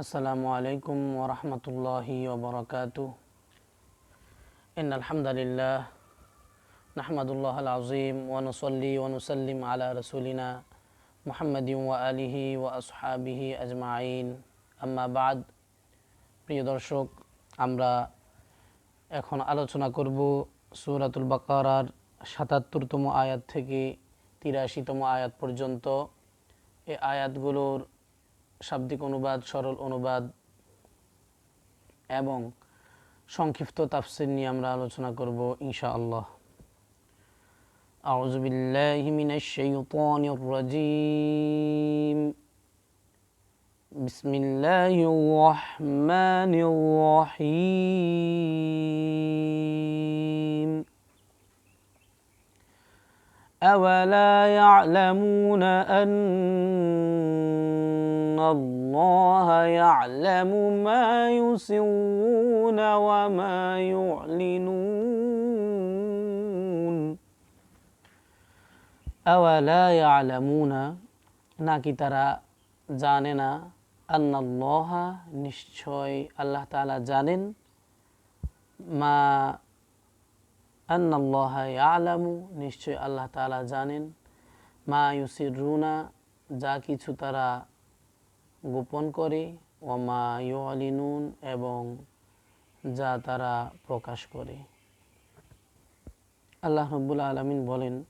আসসালামু আলাইকুম ওরহমতুল্লাহি ওবরকাত ইন আলহামদুলিল্লাহ নাহমাদুল্লাহ আজিম ওয়ানুসল্লি ওয়ানুসল্লিম আলা রসুলিনা ওয়া আলিহি ওয়া আসহাবিহি আজমাইন। আম্মাবাদ প্রিয় দর্শক, আমরা এখন আলোচনা করব সূরাতুল বাকারার সাতাত্তরতম আয়াত থেকে তিরাশিতম আয়াত পর্যন্ত। এই আয়াতগুলোর শাব্দিক অনুবাদ সরল অনুবাদ এবং সংক্ষিপ্ত তাফসির নিয়ে আমরা আলোচনা করব ইনশাআল্লাহ أعوذ بالله من الشيطان الرجيم بسم الله الرحمن الرحيم أولا يعلمون أن الله يعلم ما يسرون وما يعلنون أولا يعلمون নাকি তারা জানে না আন্নাল্লাহ নিশ্চয় আল্লাহ তাআলা জানেন মা আন্নাল্লাহ ইয়ালামু নিশ্চয় আল্লাহ তাআলা জানেন মা ইউসিরুনা যা কিছু তারা গোপন করে ও মা ইউআলিনুন এবং যা তারা প্রকাশ করে। আল্লাহ রব্বুল আলমিন বলেন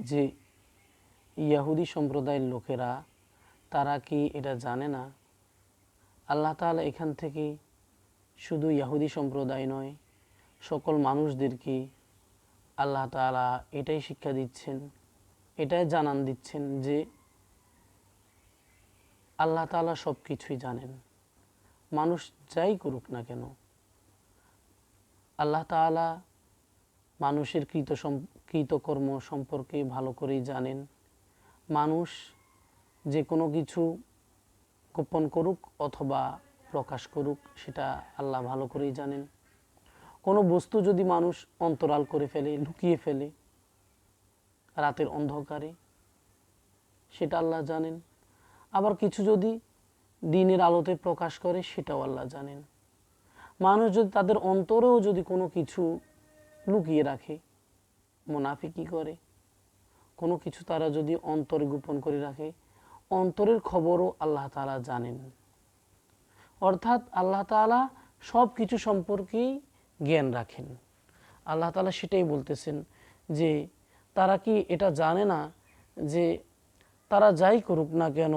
যে, ইয়াহুদি সম্প্রদায়ের লোকেরা, তারা কি এটা জানে না? আল্লাহ তাআলা এখান থেকে শুধু ইয়াহুদি সম্প্রদায় নয়, সকল মানুষদেরকে আল্লাহ তাআলা এটাই শিক্ষা দিচ্ছেন, এটাই জানান দিচ্ছেন যে আল্লাহ তাআলা সব কিছুই জানেন। মানুষ যাই করুক না কেন, আল্লাহ তাআলা মানুষের কৃত কৃতকর্ম সম্পর্কে ভালো করেই জানেন। মানুষ যে কোনো কিছু গোপন করুক অথবা প্রকাশ করুক, সেটা আল্লাহ ভালো করেই জানেন। কোনো বস্তু যদি মানুষ অন্তরাল করে ফেলে, লুকিয়ে ফেলে, রাতের অন্ধকারে, সেটা আল্লাহ জানেন। আবার কিছু যদি দিনের আলোতে প্রকাশ করে, সেটাও আল্লাহ জানেন। মানুষ যদি তাদের অন্তরেও যদি কোনো কিছু লুকিয়ে রাখে, মোনাফিকি করে? কোনো কিছু তারা যদি অন্তরে গোপন করে রাখে, অন্তরের খবরও আল্লাহ তালা জানেন। অর্থাৎ আল্লাহ তালা সব কিছু সম্পর্কেই জ্ঞান রাখেন। আল্লাহ তালা সেটাই বলতেছেন যে, তারা কি এটা জানে না যে তারা যাই করুক না কেন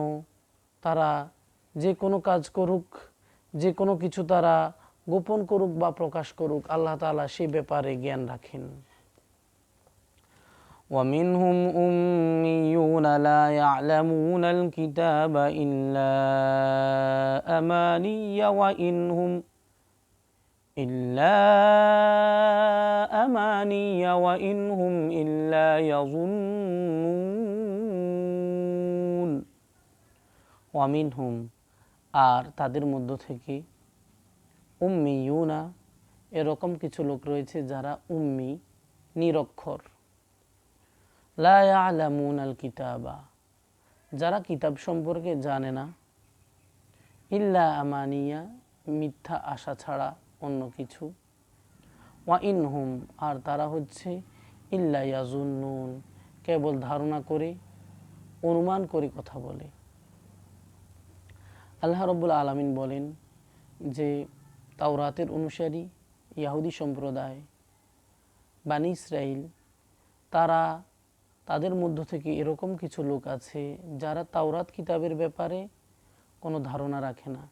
তারা যে কোনো কাজ করুক যে কোনো কিছু তারা গোপন করুক বা প্রকাশ করুক আল্লাহ তালা সে ব্যাপারে জ্ঞান রাখেন ومنهم أميون لا يعلمون الكتاب إلا أماني وإنهم إلا أماني وإنهم إلا يظنون ওয়ামিন হুম আর তাদের মধ্য থেকে উম্মি ইউনা এরকম কিছু লোক রয়েছে যারা উম্মি, নিরক্ষর। লায়ালামুন আল কিতাবা, যারা কিতাব সম্পর্কে জানে না। ইল্লা আমানিয়া, মিথ্যা আশা ছাড়া অন্য কিছু। ওয়া ইনহুম, আর তারা হচ্ছে ইল্লা ইয়াজুন্নুন, কেবল ধারণা করে, অনুমান করে কথা বলে। আল্লাহ রব্বুল আলমিন বলেন যে তাওরাতের অনুসারী ইয়াহুদি সম্প্রদায়, বানি ইসরাইল, তারা তাদের মধ্য থেকে এরকম কিছু লোক আছে যারা তাওরাত কিতাবের ব্যাপারে কোনো ধারণা রাখে না।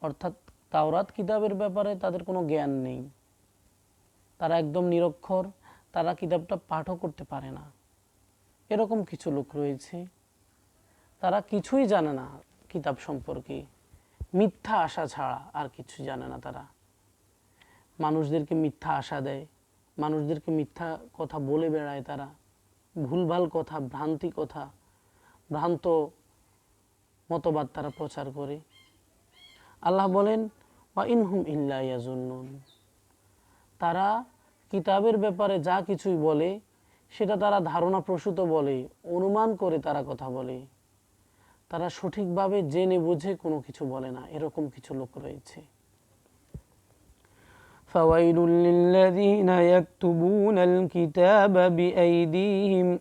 অর্থাৎ তাওরাত কিতাবের ব্যাপারে তাদের কোনো জ্ঞান নেই। তারা একদম নিরক্ষর, তারা কিতাবটা পাঠও করতে পারে না। এরকম কিছু লোক রয়েছে। তারা কিছুই জানে না। কিতাব সম্পর্কে। মিথ্যা আশা ছাড়া আর কিছু জানে না তারা। মানুষদেরকে মিথ্যা আশা দেয়, মানুষদেরকে মিথ্যা কথা বলে বেড়ায় তারা। ভুলভাল কথা, ভ্রান্তি কথা, ভ্রান্ত মতবাদ তারা প্রচার করে। আল্লাহ বলেন, ওয়া ইনহুম ইল্লা ইয়াজুন্নুন। তারা কিতাবের ব্যাপারে যা কিছুই বলে, সেটা তারা ধারণা প্রসূত বলে, অনুমান করে তারা কথা বলে। তারা সঠিকভাবে জেনে বুঝে কোনো কিছু বলে না এরকম কিছু লোক রয়েছে فويل للذين يكتبون الكتاب بأيديهم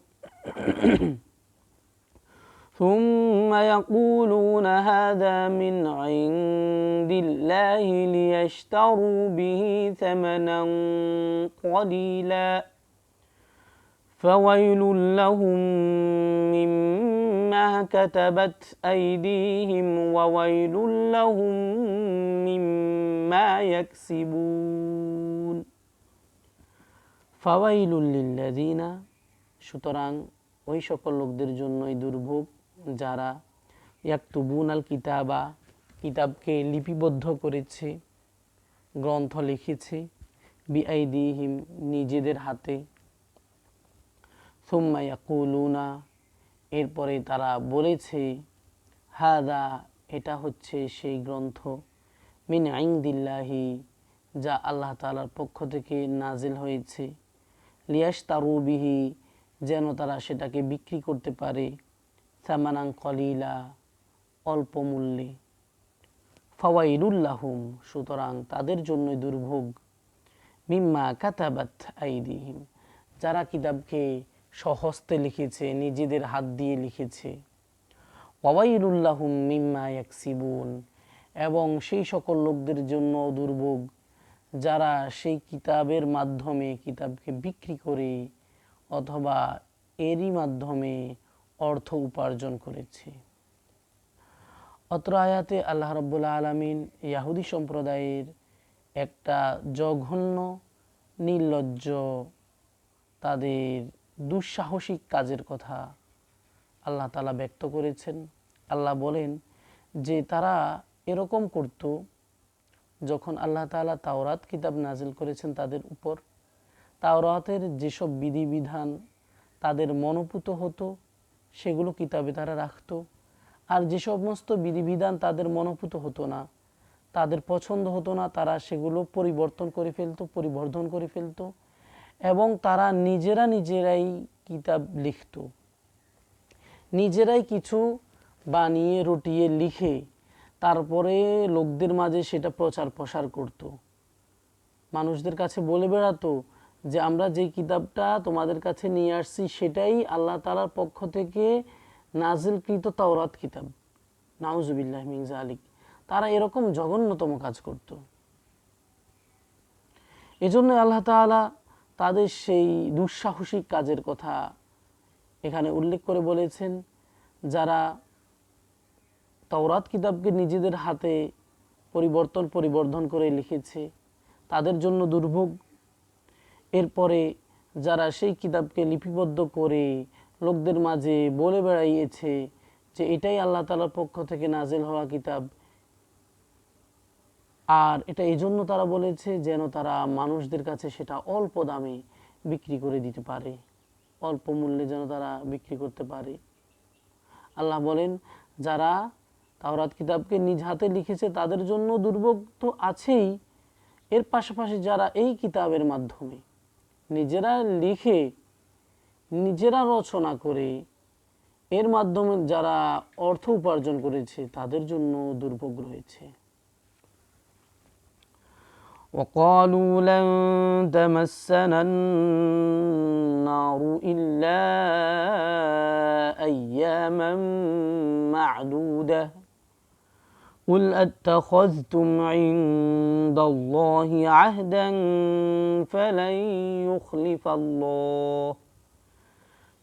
ثم يقولون هذا من عند الله ليشتروا به ثمنا قليلا فويل لهم مما كتبت أيديهم وويل لهم مما يكسبون فويل للذين সুতরাং ওই সকল লোকদের জন্যই দুর্ভোগ যারা ইয়াকতুবুন আল কিতাবা কিতাবকে লিপিবদ্ধ করেছে গ্রন্থ লিখেছে বিআইদিহিম নিজেদের হাতে সুম্মা ইয়াকুলুনা এরপরে তারা বলেছে, হাদা, এটা হচ্ছে সেই গ্রন্থ মিন আইংদিল্লাহি যা আল্লাহ তালার পক্ষ থেকে নাজিল হয়েছে। লিয়াস তারুবিহি যেন তারা সেটাকে বিক্রি করতে পারে সামানাং কলিলা, অল্প মূল্যে। ফাওয়াইলুল্লাহুম সুতরাং তাদের জন্য দুর্ভোগ। মিম্মা কাতাবাত আইদিহিম, যারা কিতাবকে স্বহস্তে লিখেছে, নিজেদের হাত দিয়ে লিখেছে। ওয়াইলুল্লাহুম মিম্মা ইয়াকসিবুন। এবং সেই সকল লোকদের জন্য দুর্ভোগ, যারা সেই কিতাবের মাধ্যমে কিতাবকে বিক্রি করে অথবা এরই মাধ্যমে অর্থ উপার্জন করেছে। অত্র আয়াতে আল্লাহ রব্বুল্লা আলমিন ইয়াহুদি সম্প্রদায়ের একটা জঘন্য, নির্লজ্জ তাদের দুঃসাহসিক কাজের কথা আল্লাহ তালা ব্যক্ত করেছেন। আল্লাহ বলেন যে তারা এরকম করত যখন আল্লাহ তালা তাওরাত কিতাব নাজিল করেছেন তাদের উপর। তাওরাতের যেসব বিধিবিধান তাদের মনোপুত হতো, সেগুলো কিতাবে তারা রাখত। আর যে সমস্ত বিধিবিধান তাদের মনোপুত হতো না, তাদের পছন্দ হতো না, তারা সেগুলো পরিবর্তন করে ফেলতো, পরিবর্ধন করে ফেলতো। এবং তারা নিজেরা নিজেরাই কিতাব লিখত। নিজেরাই কিছু বানিয়ে, রটিয়ে লিখে, তারপরে লোকদের মাঝে সেটা প্রচার প্রসার করত। মানুষদের কাছে বলে বেড়াতো যে, আমরা যে কিতাবটা তোমাদের কাছে নিয়ে আসছি, সেটাই আল্লাহ তালার পক্ষ থেকে নাজিলকৃত তাওরাত কিতাব। নাউজুবিল্লাহ মিংজা আলিক তারা এরকম জঘন্যতম কাজ করত। এজন্য আল্লাহ তালা তাদের সেই দুঃসাহসিক কাজের কথা এখানে উল্লেখ করে বলেছেন, যারা তাওরাত কিতাবকে নিজেদের হাতে পরিবর্তন, পরিবর্ধন করে লিখেছে, তাদের জন্য দুর্ভোগ। এরপরে যারা সেই কিতাবকে লিপিবদ্ধ করে লোকদের মাঝে বলে বেড়াইয়েছে যে এটাই আল্লাহ তালার পক্ষ থেকে নাজেল হওয়া কিতাব আর এটা এই জন্য তারা বলেছে যেন তারা মানুষদের কাছে সেটা অল্প দামে বিক্রি করে দিতে পারে। অল্প মূল্যে যেন তারা বিক্রি করতে পারে। আল্লাহ বলেন, যারা তাওরাত কিতাবকে নিজ হাতে লিখেছে তাদের জন্য দুর্ভোগ তো আছেই। এর পাশাপাশি যারা এই কিতাবের মাধ্যমে নিজেরা লিখে, নিজেরা রচনা করে, এর মাধ্যমে যারা অর্থ উপার্জন করেছে তাদের জন্য দুর্ভোগ রয়েছে। وقالوا لن تمسنا النار إلا أياما معدودة. قل أتخذتم عند الله عهدا فلن يخلف الله.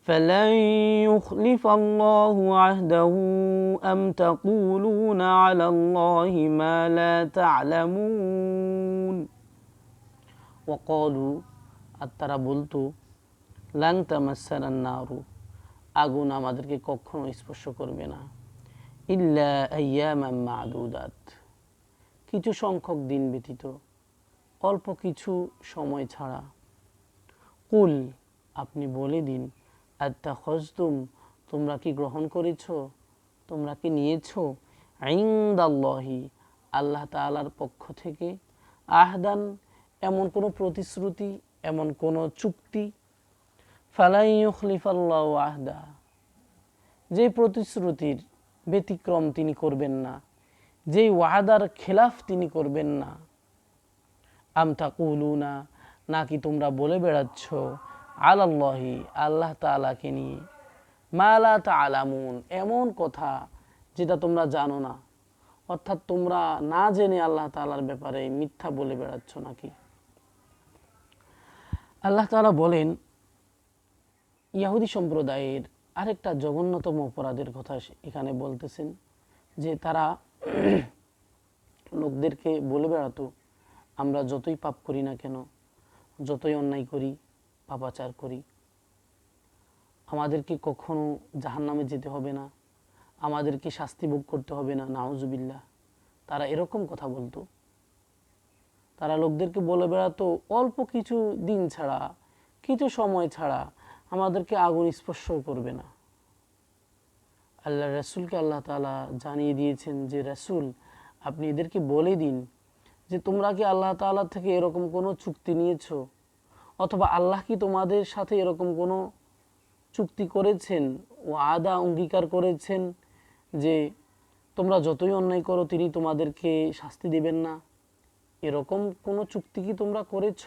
فلن يخلف الله عهده أم تقولون على الله ما لا تعلمون وقالوا আত্মারা বলতো লাং তামাসান নারু আগুন আমাদেরকে কখনো স্পর্শ করবে না ইল্লা আয়ামাম মাদুদাত কিছু সংখ্যক দিন ব্যতীত অল্প কিছু সময় ছাড়া কুল আপনি বলে দিন আত্মা খজতুম তোমরা কি গ্রহণ করেছ? তোমরা কি নিয়েছ? আইন্দাল্লাহি আল্লাহ তালার পক্ষ থেকে। আহদান, এমন কোনো প্রতিশ্রুতি, এমন কোনো চুক্তি। ফালাই খলিফাল্লাহ আহদা, যে প্রতিশ্রুতির ব্যতিক্রম তিনি করবেন না, যেই ওয়াদার খেলাফ তিনি করবেন না। আমতা কুলুনা নাকি তোমরা বলে বেড়াচ্ছ আলাল্লাহি, আল্লাহ তালাকে নিয়ে। মালা তা আলামুন এমন কথা যেটা তোমরা জানো না। অর্থাৎ তোমরা না জেনে আল্লাহ তালার ব্যাপারে মিথ্যা বলে বেড়াচ্ছ নাকি? আল্লাহ তালা বলেন, ইয়াহুদি সম্প্রদায়ের আরেকটা জঘন্যতম অপরাধের কথা এখানে বলতেছেন, যে তারা লোকদেরকে বলে বেড়াতো, আমরা যতই পাপ করি না কেন, যতই অন্যায় করি পাপাচার করি। আমাদেরকে কখনো জাহান্নামে যেতে হবে না। আমাদেরকে শাস্তি ভোগ করতে হবে না, নাউজুবিল্লাহ। তারা এরকম কথা বলতো। তারা লোকদেরকে বলে বেড়াতো, অল্প কিছু দিন ছাড়া, কিছু সময় ছাড়া আমাদেরকে আগুন স্পর্শ করবে না। আল্লাহ রসুলকে আল্লাহ তালা জানিয়ে দিয়েছেন যে, রসুল, আপনি এদেরকে বলে দিন যে, তোমরা কি আল্লাহ তাআলা থেকে এরকম কোনো চুক্তি নিয়েছো? অথবা আল্লাহ কি তোমাদের সাথে এরকম কোনো চুক্তি করেছেন ও আদা অঙ্গীকার করেছেন যে তোমরা যতই অন্যায় করো, তিনি তোমাদেরকে শাস্তি দেবেন না? এরকম কোনো চুক্তি কি তোমরা করেছ?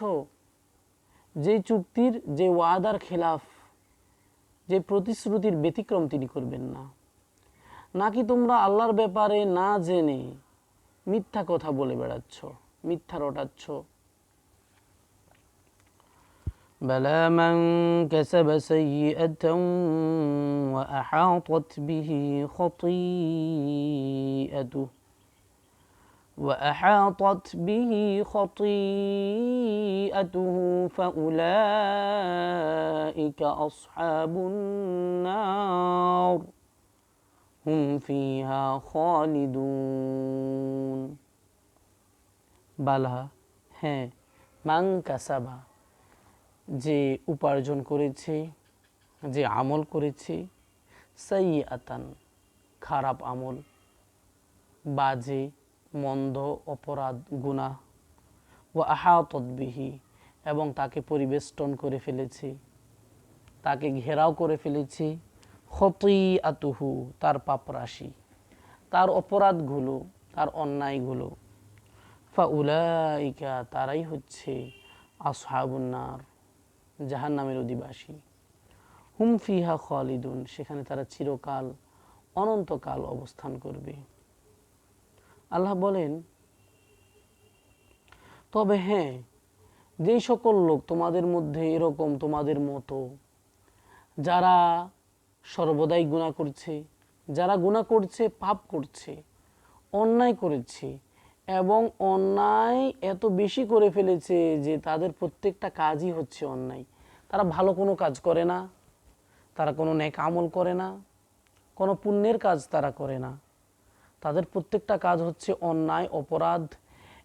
যে চুক্তির, যে ওয়াদার খেলাফ, যে প্রতিশ্রুতির ব্যতিক্রম তিনি করবেন না। নাকি তোমরা আল্লাহর ব্যাপারে না জেনে মিথ্যা কথা বলে বেড়াচ্ছ, মিথ্যা রটাচ্ছ? بلى من كسب سيئة وأحاطت به خطيئته وأحاطت به خطيئته فأولئك أصحاب النار هم فيها خالدون. بلى هي من كسبها যে উপার্জন করেছে, যে আমল করেছে সাই আতান খারাপ আমল, বাজে, মন্দ, অপরাধ, গুনাহ ও আহাতদ্বিহি এবং তাকে পরিবেষ্টন করে ফেলেছে, তাকে ঘেরাও করে ফেলেছে হতই আতুহু তার পাপরাশি, তার অপরাধগুলো, তার অন্যায়গুলো। ফাউলাইকা তারাই হচ্ছে আসহাবুন্নার জাহান নামের অধিবাসী। হুম ফিহা খালিদুন, সেখানে তারা চিরকাল অনন্তকাল অবস্থান করবে। আল্লাহ বলেন, তবে হ্যাঁ যেই সকল লোক তোমাদের মধ্যে এরকম তোমাদের মতো, যারা সর্বদাই গুণা করছে, যারা গুণা করছে, পাপ করছে, অন্যায় করেছে এবং অন্যায় এত বেশি করে ফেলেছে যে তাদের প্রত্যেকটা কাজই হচ্ছে অন্যায়। তারা ভালো কোনো কাজ করে না, তারা কোনো নেক আমল করে না, কোনো পুণ্যের কাজ তারা করে না। তাদের প্রত্যেকটা কাজ হচ্ছে অন্যায়, অপরাধ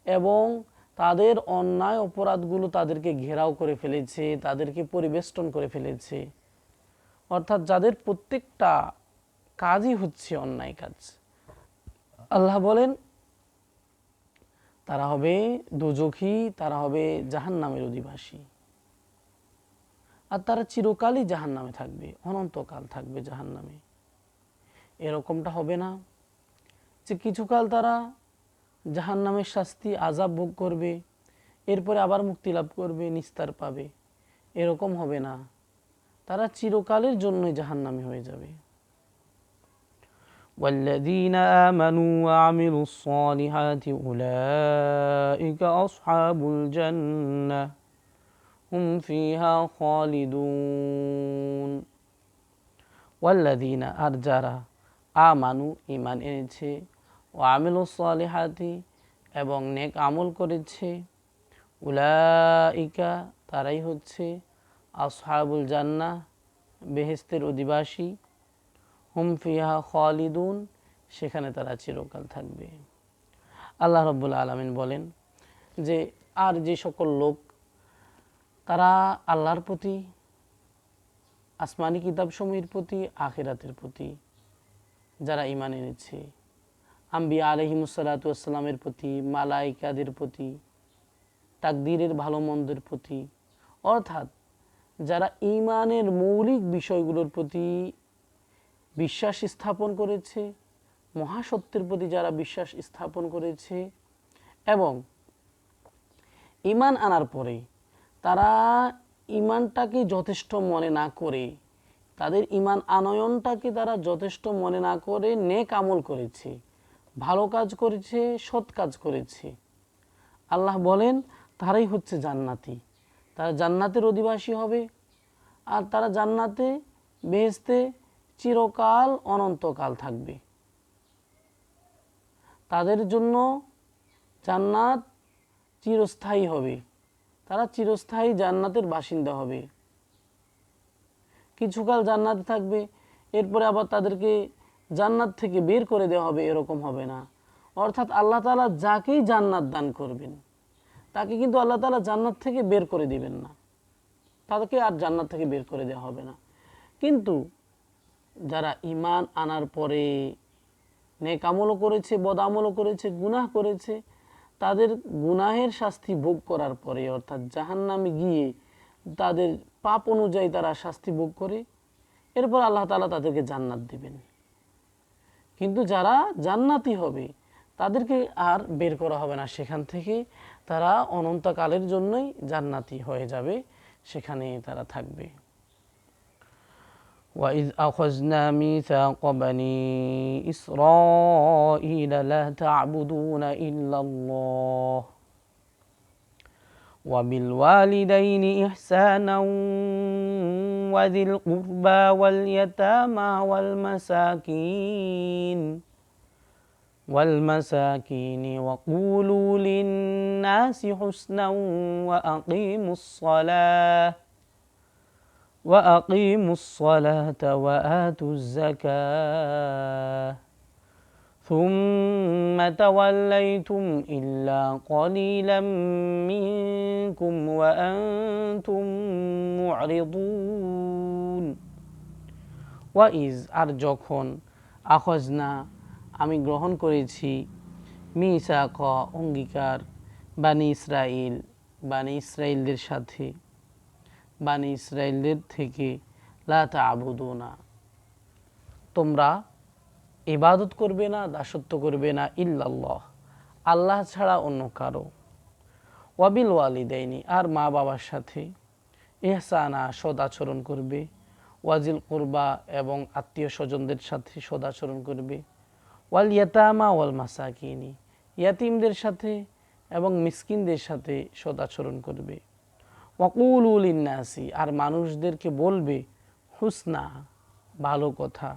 এবং তাদের অন্যায়, অপরাধগুলো তাদেরকে ঘেরাও করে ফেলেছে, তাদেরকে পরিবেষ্টন করে ফেলেছে। অর্থাৎ যাদের প্রত্যেকটা কাজই হচ্ছে অন্যায় কাজ। আল্লাহ বলেন তারা হবে দুজখী, তারা হবে জাহান নামের অধিবাসী। আর তারা চিরকালই জাহান নামে থাকবে, অনন্তকাল থাকবে জাহান নামে এরকমটা হবে না যে কিছুকাল তারা জাহান নামের শাস্তি আজাব ভোগ করবে, এরপরে আবার মুক্তি লাভ করবে, নিস্তার পাবে। এরকম হবে না। তারা চিরকালের জন্যই জাহান নামে হয়ে যাবে। والذين آمنوا وعملوا الصالحات أولئك أصحاب الجنة هم فيها خالدون والذين أرجرا আমানু ইমান এনেছে ও আমিল সালিহাতি এবং নেক আমল করেছে উলাইকা তারাই হচ্ছে আসহাবুল জান্নাহ বেহেস্তের অধিবাসী হুম ফিহা খালিদুন, সেখানে তারা চিরকাল থাকবে। আল্লাহ রব্বুল আলমিন বলেন যে, আর যে সকল লোক, তারা আল্লাহর প্রতি, আসমানি কিতাবসমূহের প্রতি, আখিরাতের প্রতি যারা ইমান এনেছে, আম্বিয়া আলহিমুসাল্লাতামের প্রতি, মালাইকাদের প্রতি, তাকদিরের ভালো মন্দের প্রতি, অর্থাৎ যারা ইমানের মৌলিক বিষয়গুলোর প্রতি বিশ্বাস স্থাপন করেছে মহাসত্যের প্রতি যারা বিশ্বাস স্থাপন করেছে এবং ইমান আনার পরে তারা ইমানটাকে যথেষ্ট মনে না করে, তাদের ইমান আনয়নটাকে তারা যথেষ্ট মনে না করে, নেক আমল করেছে, ভালো কাজ করেছে, সৎ কাজ করেছে। আল্লাহ বলেন, তারাই হচ্ছে জান্নাতি। তারা জান্নাতের অধিবাসী হবে। আর তারা জান্নাতে বেহেস্তে চিরকাল অনন্তকাল থাকবে। তাদের জন্য জান্নাত চিরস্থায়ী হবে। তারা চিরস্থায়ী জান্নাতের বাসিন্দা হবে। কিছুকাল জান্নাতে থাকবে, এরপরে আবার তাদেরকে জান্নাত থেকে বের করে দেওয়া হবে, এরকম হবে না। অর্থাৎ আল্লাহ তালা যাকেই জান্নাত দান করবেন, তাকে কিন্তু আল্লাহ তালা জান্নাত থেকে বের করে দিবেন না। তাদেরকে আর জান্নাত থেকে বের করে দেওয়া হবে না। কিন্তু যারা ইমান আনার পরে নেক আমলও করেছে বদামলও করেছে, গুনাহ করেছে, তাদের গুনাহের শাস্তি ভোগ করার পরে, অর্থাৎ জাহান্নামে গিয়ে তাদের পাপ অনুযায়ী তারা শাস্তি ভোগ করে, এরপর আল্লাহ তালা তাদেরকে জান্নাত দিবেন। কিন্তু যারা জান্নাতি হবে, তাদেরকে আর বের করা হবে না। সেখান থেকে তারা অনন্তকালের জন্যই জান্নাতি হয়ে যাবে সেখানে তারা থাকবে। وإذ أخذنا ميثاق بني إسرائيل لا تعبدون إلا الله وبالوالدين إحسانا وذي القربى واليتامى والمساكين والمساكين وقولوا للناس حسنا وأقيموا الصلاة وأقيموا الصلاة وآتوا الزكاة ثم توليتم إلا قليلا منكم وأنتم معرضون ওয়াইজ আর যখন আখজনা আমি গ্রহণ করেছি মিসা ক অঙ্গীকার বানি ইসরাইল বানি ইসরাইলদের সাথে বানি ইসরাইলদের থেকে লাতা আবুদুনা তোমরা ইবাদত করবে না, দাসত্ব করবে না, ইল্লাল্লাহ। আল্লাহ ছাড়া অন্য কারও। ওয়াবিল ওয়ালিদাইনি, আর মা বাবার সাথে এহসানা সদাচরণ করবে। ওয়াজিল কুরবা এবং আত্মীয় স্বজনদের সাথে সদাচরণ করবে। ওয়াল ইয়াতামা ওয়াল মাসাকিনি, ইয়াতিমদের সাথে এবং মিসকিনদের সাথে সদাচরণ করবে। ওয়াকুল আর মানুষদেরকে বলবে, হুসনা, ভালো কথা।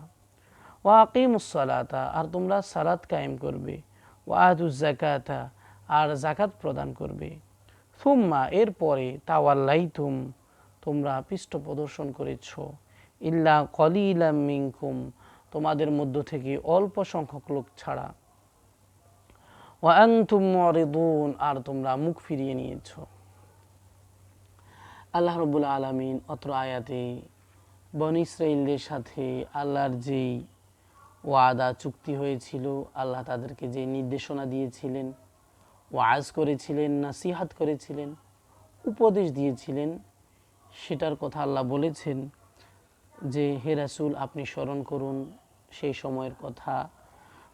ওয়াকিমুসলাতা আর তোমরা সালাত কায়েম করবে। ওয়াদুজ জাকাতা আর জাকাত প্রদান করবে। থুম্মা এরপরে তাওয়াল্লাইতুম, তোমরা পৃষ্ঠ প্রদর্শন করেছ। ইল্লা কলিলা মিনকুম, তোমাদের মধ্য থেকে অল্প সংখ্যক লোক ছাড়া। ওয়াংতুম মরিদুন আর তোমরা মুখ ফিরিয়ে নিয়েছ। আল্লাহ রবুল্লা আলমিন অত্র আয়াতে বন সাথে আল্লাহর যেই ওয়াদা, চুক্তি হয়েছিল, আল্লাহ তাদেরকে যে নির্দেশনা দিয়েছিলেন, ওয়াজ করেছিলেন, নাসিহাত করেছিলেন, উপদেশ দিয়েছিলেন, সেটার কথা আল্লাহ বলেছেন যে, হে রাসুল, আপনি স্মরণ করুন সেই সময়ের কথা।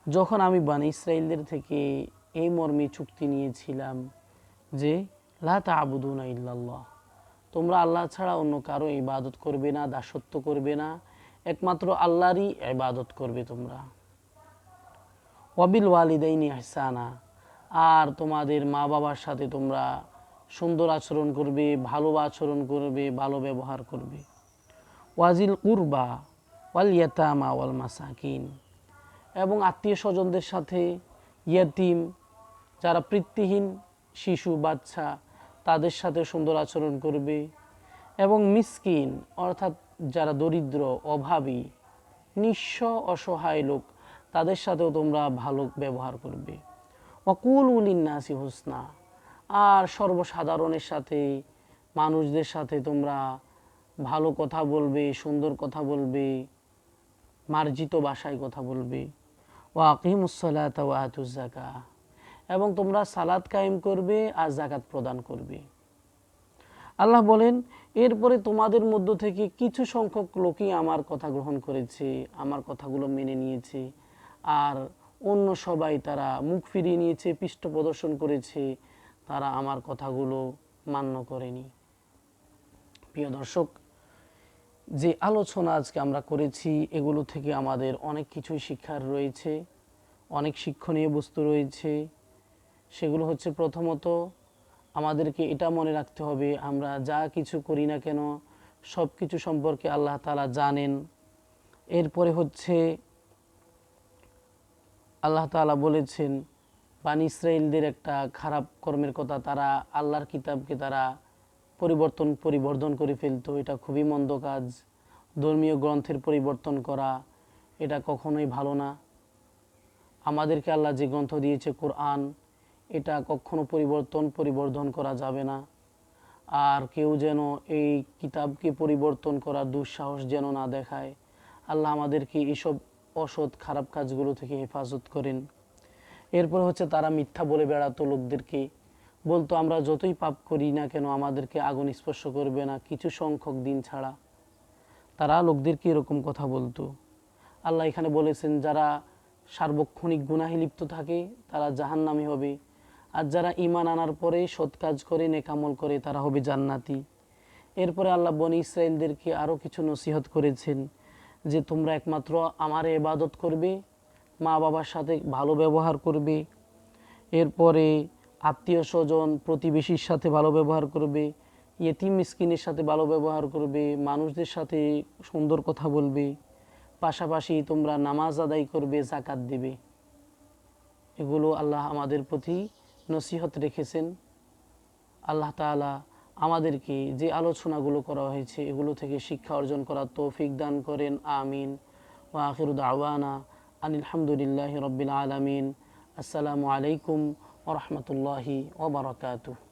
যখন আমি বানি ইসরায়েলদের থেকে এই মর্মে চুক্তি নিয়েছিলাম যে, লা তাবুদুনা ইল্লাল্লাহ তোমরা আল্লাহ ছাড়া অন্য কারও ইবাদত করবে না, দাসত্ব করবে না। একমাত্র আল্লাহরই ইবাদত করবে তোমরা। ওয়াবিল ওয়ালিদাইনি হাসানা আর তোমাদের মা বাবার সাথে তোমরা সুন্দর আচরণ করবে, ভালো আচরণ করবে, ভালো ব্যবহার করবে। ওয়াজিল কুরবা ওয়াল ইয়াতামা ওয়াল মাসাকিন। এবং আত্মীয় স্বজনদের সাথে ইয়াতিম, যারা বৃত্তিহীন শিশু, বাচ্চা তাদের সাথে সুন্দর আচরণ করবে এবং মিসকিন, অর্থাৎ যারা দরিদ্র, অভাবী, নিঃস্ব, অসহায় লোক, তাদের সাথেও তোমরা ভালো ব্যবহার করবে। অকুল উলিন্নাসি হোসনা, আর সর্বসাধারণের সাথে, মানুষদের সাথে তোমরা ভালো কথা বলবে, সুন্দর কথা বলবে, মার্জিত ভাষায় কথা বলবে। ও আকিমুসলাত ওয়াতুজাকা এবং তোমরা সালাদ কায়েম করবে আর জাকাত প্রদান করবে। আল্লাহ বলেন, এরপরে তোমাদের মধ্য থেকে কিছু সংখ্যক লোকই আমার কথা গ্রহণ করেছে, আমার কথাগুলো মেনে নিয়েছে, আর অন্য সবাই তারা মুখ ফিরিয়ে নিয়েছে, পৃষ্ঠ প্রদর্শন করেছে, তারা আমার কথাগুলো মান্য করেনি। প্রিয় দর্শক, যে আলোচনা আজকে আমরা করেছি, এগুলো থেকে আমাদের অনেক কিছুই শিক্ষার রয়েছে, অনেক শিক্ষণীয় বস্তু রয়েছে সেগুলো হচ্ছে প্রথমত আমাদেরকে এটা মনে রাখতে হবে, আমরা যা কিছু করি না কেন সব কিছু সম্পর্কে আল্লাহ তালা জানেন। এরপরে হচ্ছে আল্লাহ তাআলা বলেছেন, বানি ইসরায়েলদের একটা খারাপ কর্মের কথা, তারা আল্লাহর কিতাবকে তারা পরিবর্তন, পরিবর্ধন করে ফেলতো। এটা খুবই মন্দ কাজ। ধর্মীয় গ্রন্থের পরিবর্তন করা, এটা কখনোই ভালো না। আমাদেরকে আল্লাহ যে গ্রন্থ দিয়েছে, কোরআন এটা কখনো পরিবর্তন পরিবর্ধন করা যাবে না। আর কেউ যেন এই কিতাবকে পরিবর্তন করার দুঃসাহস যেন না দেখায়। আল্লাহ আমাদেরকে এইসব অসৎ, খারাপ কাজগুলো থেকে হেফাজত করেন। এরপর হচ্ছে তারা মিথ্যা বলে বেড়াতো লোকদেরকে। বলতো, আমরা যতই পাপ করি না কেন, আমাদেরকে আগুন স্পর্শ করবে না, কিছু সংখ্যক দিন ছাড়া। তারা লোকদেরকে এরকম কথা বলতো। আল্লাহ এখানে বলেছেন, যারা সার্বক্ষণিক গুনাহে লিপ্ত থাকে, তারা জাহান্নামী হবে। আর যারা ইমান আনার পরে সৎ কাজ করে নেকামল করে, তারা হবে জান্নাতি। এরপরে আল্লাহ বনি ইসরায়েলদেরকে আরও কিছু নসিহত করেছেন যে তোমরা একমাত্র আমার এবাদত করবে মা বাবার সাথে ভালো ব্যবহার করবে, এরপরে আত্মীয় স্বজন প্রতিবেশীর সাথে ভালো ব্যবহার করবে, ইয়েতিম মিসকিনের সাথে ভালো ব্যবহার করবে, মানুষদের সাথে সুন্দর কথা বলবে, পাশাপাশি তোমরা নামাজ আদায় করবে জাকাত দেবে। এগুলো আল্লাহ আমাদের প্রতি নসিহত রেখেছেন, আল্লাহ তালা আমাদেরকে যে আলোচনাগুলো করা হয়েছে এগুলো থেকে শিক্ষা অর্জন করার তৌফিক দান করেন, আমিন। ও আখিরুদ আওয়ানা আলহামদুলিল্লাহি রবিল আলমিন। আসসালামু আলাইকুম ওরহমতুল্লাহি বারাকাতুহু।